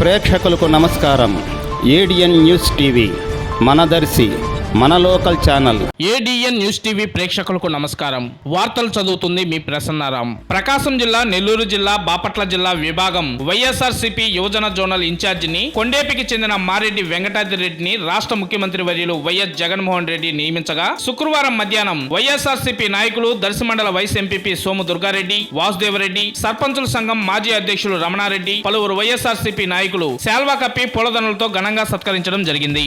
ప్రేక్షకులకు నమస్కారం. ADN news TV మనదర్శి మన local channel. ADN news TV ప్రేక్షకులకు నమస్కారం. వార్తలు చదువుతుంది మీ ప్రసన్నారాం. ప్రకాశం జిల్లా నెల్లూరు జిల్లా బాపట్ల జిల్లా విభాగం వైఎస్ఆర్సీపీ యువజన జోనల్ ఇన్ఛార్జిని కొండేపికి చెందిన మారెడ్డి వెంకటాద్రి రెడ్డిని రాష్ట్ర ముఖ్యమంత్రి వర్యులు వైఎస్ జగన్మోహన్ రెడ్డి నియమించగా శుక్రవారం మధ్యాహ్నం వైఎస్ఆర్సీపీ నాయకులు దర్శమండల వైస్ ఎంపీపీ సోము దుర్గారెడ్డి వాసుదేవరెడ్డి సర్పంచుల సంఘం మాజీ అధ్యక్షులు రమణారెడ్డి పలువురు వైఎస్ఆర్సీపీ నాయకులు శాల్వా కప్పి పూలదండలతో ఘనంగా సత్కరించడం జరిగింది.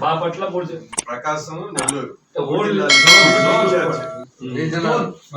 బాపట్ల ప్రకాశం నెల్లూరు.